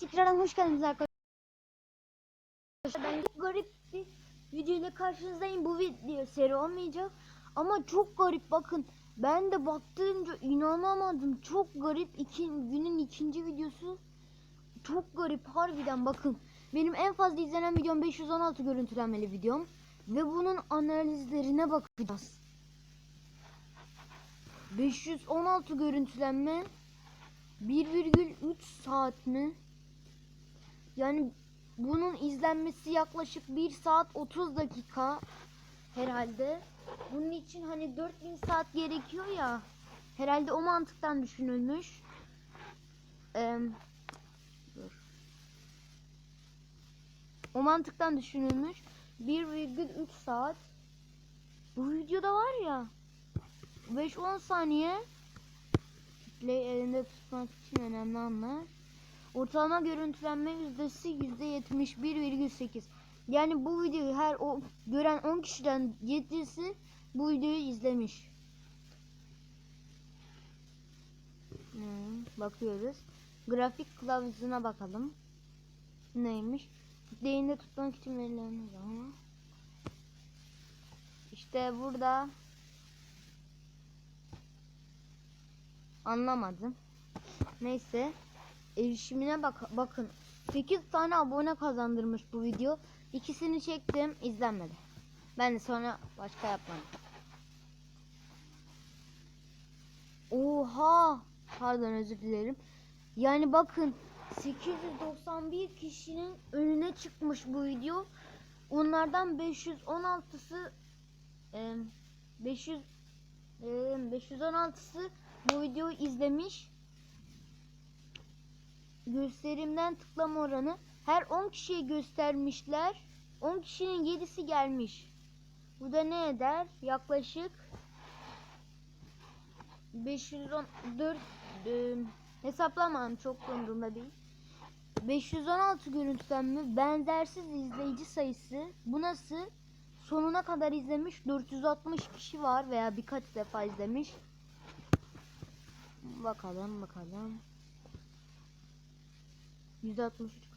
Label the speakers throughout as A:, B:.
A: tekrardan hoş geldiniz arkadaşlar. Ben garip bir video ile karşınızdayım. Bu video seri olmayacak. Ama çok garip bakın. Ben de baktığımca inanamadım. Çok garip. İki, günün ikinci videosu. Çok garip harbiden bakın. Benim en fazla izlenen videom 516 görüntülenmeli videom. Ve bunun analizlerine bakacağız. 516 görüntülenme 1,3 saat mi? Yani bunun izlenmesi yaklaşık 1 saat 30 dakika herhalde. Bunun için hani 4000 saat gerekiyor ya. Herhalde o mantıktan düşünülmüş. Ee, dur. O mantıktan düşünülmüş. 1,3 saat. Bu videoda var ya 5-10 saniye kitle elinde tutmak için önemli anlar. Ortalama görüntülenme yüzdesi %71,8. Yani bu videoyu her o gören 10 kişiden 7'si bu videoyu izlemiş. Hmm, bakıyoruz. Grafik kılavuzuna bakalım. Neymiş? Elinde tutmak için verilen zaman. İşte burada Anlamadım. Neyse. Erişimine bak bakın. 8 tane abone kazandırmış bu video. İkisini çektim, izlenmedi. Ben de sonra başka yapmadım. Oha! Pardon özür dilerim. Yani bakın 891 kişinin önüne çıkmış bu video. Onlardan 516'sı e, 500 e, 516'sı bu videoyu izlemiş. Gösterimden tıklama oranı her 10 kişiye göstermişler. 10 kişinin 7'si gelmiş. Bu da ne eder? Yaklaşık 514 e, hesaplamam çok umurumda değil. 516 görüntülenme benzersiz izleyici sayısı. Bu nasıl? Sonuna kadar izlemiş 460 kişi var veya birkaç defa izlemiş. Bakalım bakalım. 163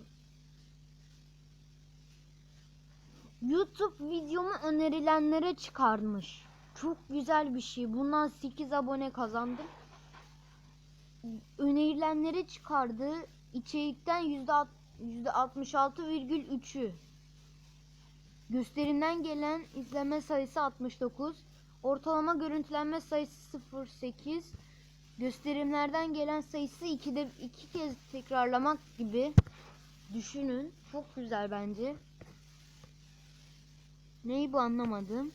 A: YouTube videomu önerilenlere çıkarmış. Çok güzel bir şey. Bundan 8 abone kazandım. Önerilenlere çıkardı. İçerikten %66,3'ü. Gösterimden gelen izleme sayısı 69. Ortalama görüntülenme sayısı 0.8. Gösterimlerden gelen sayısı ikide iki kez tekrarlamak gibi düşünün. Çok güzel bence. Neyi bu anlamadım.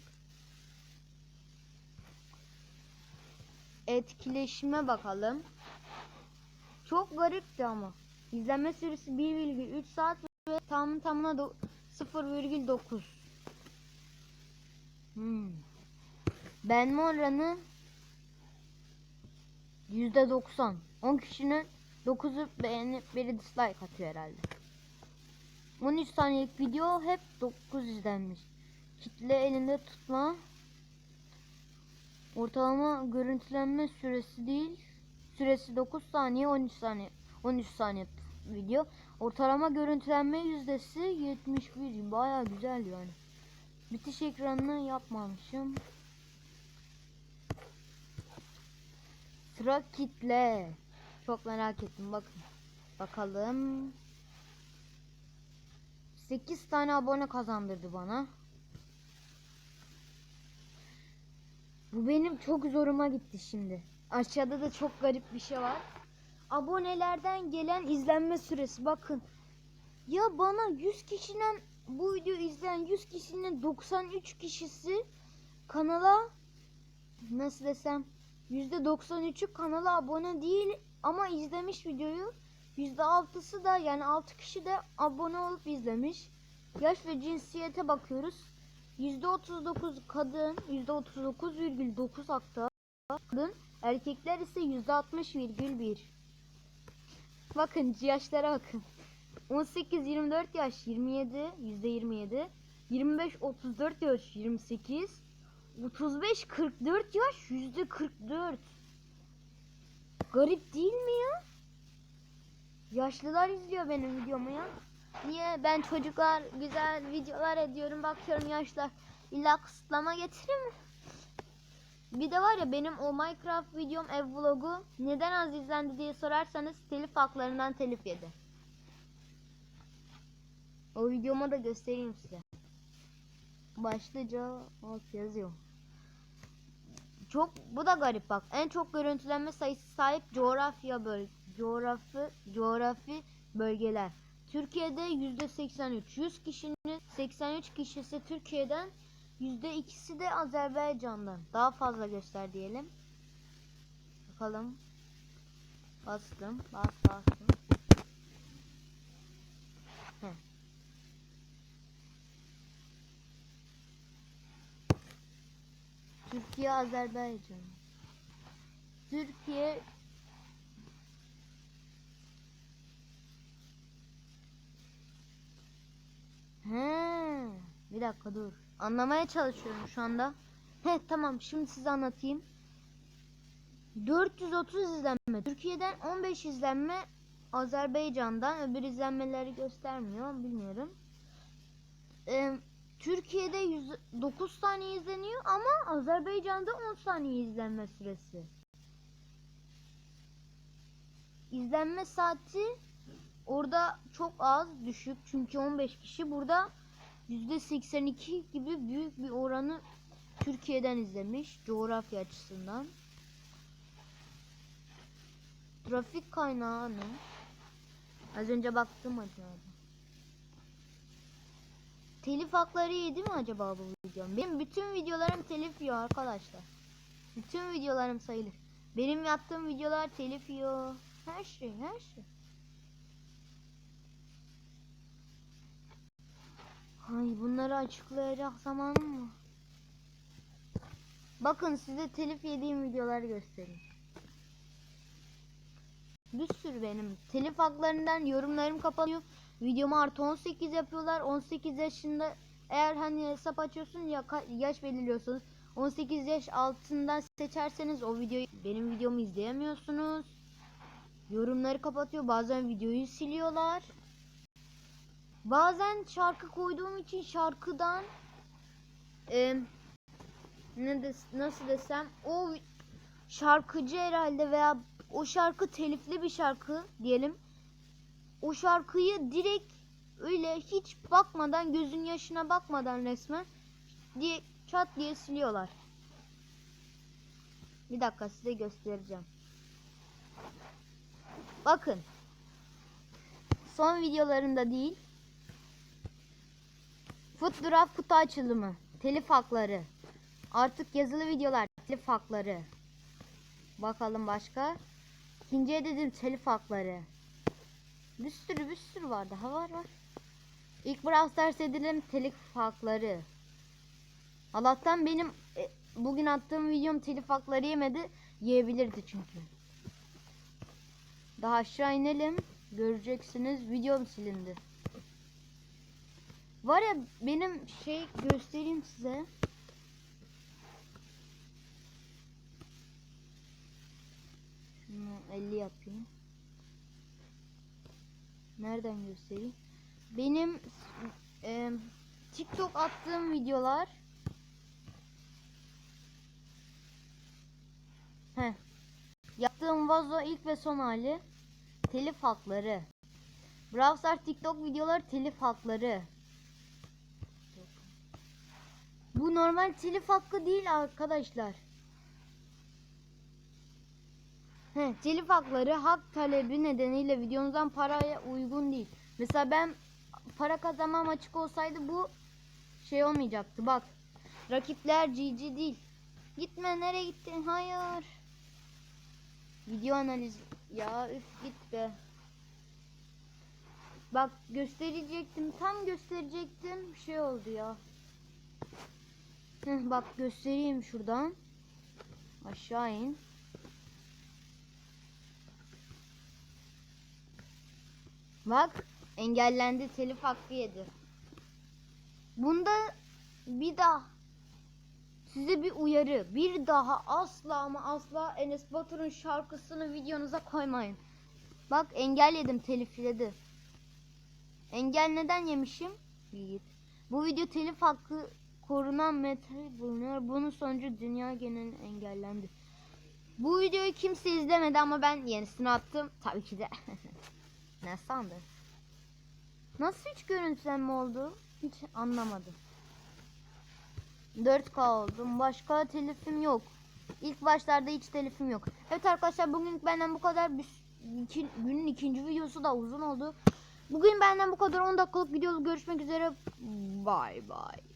A: Etkileşime bakalım. Çok garipti ama. İzlenme süresi 1,3 saat ve tam tamına 0,9. Hmm. Beğenme oranı %90. 10 kişinin 9'u beğenip biri dislike atıyor herhalde. 13 saniyelik video hep 9 izlenmiş. Kitle elinde tutma. Ortalama görüntülenme süresi değil. Süresi 9 saniye 13 saniye. 13 saniye video. Ortalama görüntülenme yüzdesi 71. Baya güzel yani. Bitiş ekranını yapmamışım. Sıra kitle. Çok merak ettim bakın. Bakalım. 8 tane abone kazandırdı bana. Bu benim çok zoruma gitti şimdi. Aşağıda da çok garip bir şey var. Abonelerden gelen izlenme süresi bakın. Ya bana 100 kişiden bu video izleyen 100 kişinin 93 kişisi kanala nasıl desem %93'ü kanala abone değil ama izlemiş videoyu. %6'sı da yani 6 kişi de abone olup izlemiş. Yaş ve cinsiyete bakıyoruz. %39 kadın, %39,9 hatta kadın, erkekler ise %60,1. Bakın yaşlara bakın. 18-24 yaş 27, %27. 25-34 yaş 28. 35-44 yaş yüzde 44. Garip değil mi ya? Yaşlılar izliyor benim videomu ya. Niye? Ben çocuklar güzel videolar ediyorum. Bakıyorum yaşlar. İlla kısıtlama getirir mi? Bir de var ya benim o Minecraft videom ev vlogu neden az izlendi diye sorarsanız telif haklarından telif yedi. O videomu da göstereyim size. Başlıca alt yazıyor. Çok bu da garip bak. En çok görüntülenme sayısı sahip coğrafya böl coğrafı coğrafi bölgeler. Türkiye'de yüzde 83. 100 kişinin 83 kişisi Türkiye'den yüzde ikisi de Azerbaycan'dan. Daha fazla göster diyelim. Bakalım. Bastım. Bas bastım. Heh. Türkiye Azerbaycan. Türkiye He, bir dakika dur. Anlamaya çalışıyorum şu anda. He tamam şimdi size anlatayım. 430 izlenme. Türkiye'den 15 izlenme Azerbaycan'dan öbür izlenmeleri göstermiyor bilmiyorum. Ee, Türkiye'de 109 saniye izleniyor ama Azerbaycan'da 10 saniye izlenme süresi. İzlenme saati orada çok az düşük çünkü 15 kişi burada %82 gibi büyük bir oranı Türkiye'den izlemiş coğrafya açısından. Trafik kaynağı ne? Az önce baktım acaba. Telif hakları yedi mi acaba bu videom? Benim bütün videolarım telif yiyor arkadaşlar. Bütün videolarım sayılır. Benim yaptığım videolar telif yiyor. Her şey, her şey. Ay bunları açıklayacak zamanım mı? Bakın size telif yediğim videoları göstereyim. Bir sürü benim. Telif haklarından yorumlarım kapanıyor. Videomu artı 18 yapıyorlar. 18 yaşında eğer hani hesap açıyorsun ya yaş belirliyorsunuz. 18 yaş altından seçerseniz o videoyu benim videomu izleyemiyorsunuz. Yorumları kapatıyor. Bazen videoyu siliyorlar. Bazen şarkı koyduğum için şarkıdan e, ne des, nasıl desem o şarkıcı herhalde veya o şarkı telifli bir şarkı diyelim. O şarkıyı direkt öyle hiç bakmadan gözün yaşına bakmadan resmen diye çat diye siliyorlar. Bir dakika size göstereceğim. Bakın. Son videolarında değil. Fotoğraf kutu açılımı. Telif hakları. Artık yazılı videolar. Telif hakları. Bakalım başka. İkinciye dedim telif hakları. Bir sürü bir sürü var daha var var. İlk Brawl Stars edilen telif hakları. Allah'tan benim e, bugün attığım videom telif hakları yemedi. Yiyebilirdi çünkü. Daha aşağı inelim. Göreceksiniz videom silindi. Var ya benim şey göstereyim size. Şunu 50 yapayım. Nereden göstereyim? Benim e, TikTok attığım videolar Heh. Yaptığım vazo ilk ve son hali telif hakları. Brawl Stars TikTok videoları telif hakları. Bu normal telif hakkı değil arkadaşlar. He, telif hakları hak talebi nedeniyle videonuzdan paraya uygun değil. Mesela ben para kazanmam açık olsaydı bu şey olmayacaktı. Bak. Rakipler GG değil. Gitme nereye gittin? Hayır. Video analiz. Ya üf git be. Bak gösterecektim. Tam gösterecektim. Şey oldu ya. Heh, bak göstereyim şuradan. Aşağı in. Bak engellendi telif hakkı yedi. Bunda bir daha size bir uyarı. Bir daha asla ama asla Enes Batur'un şarkısını videonuza koymayın. Bak engel yedim telifledi. Engel neden yemişim? Bilgit. Bu video telif hakkı korunan metal bulunuyor. Bunun sonucu dünya genelinde engellendi. Bu videoyu kimse izlemedi ama ben yenisini attım. Tabii ki de. ne sandın? Nasıl hiç görüntülenme oldu? Hiç anlamadım. 4K oldum. Başka telifim yok. İlk başlarda hiç telifim yok. Evet arkadaşlar bugün benden bu kadar. Bir, günün ikinci videosu da uzun oldu. Bugün benden bu kadar 10 dakikalık video görüşmek üzere. Bye bye.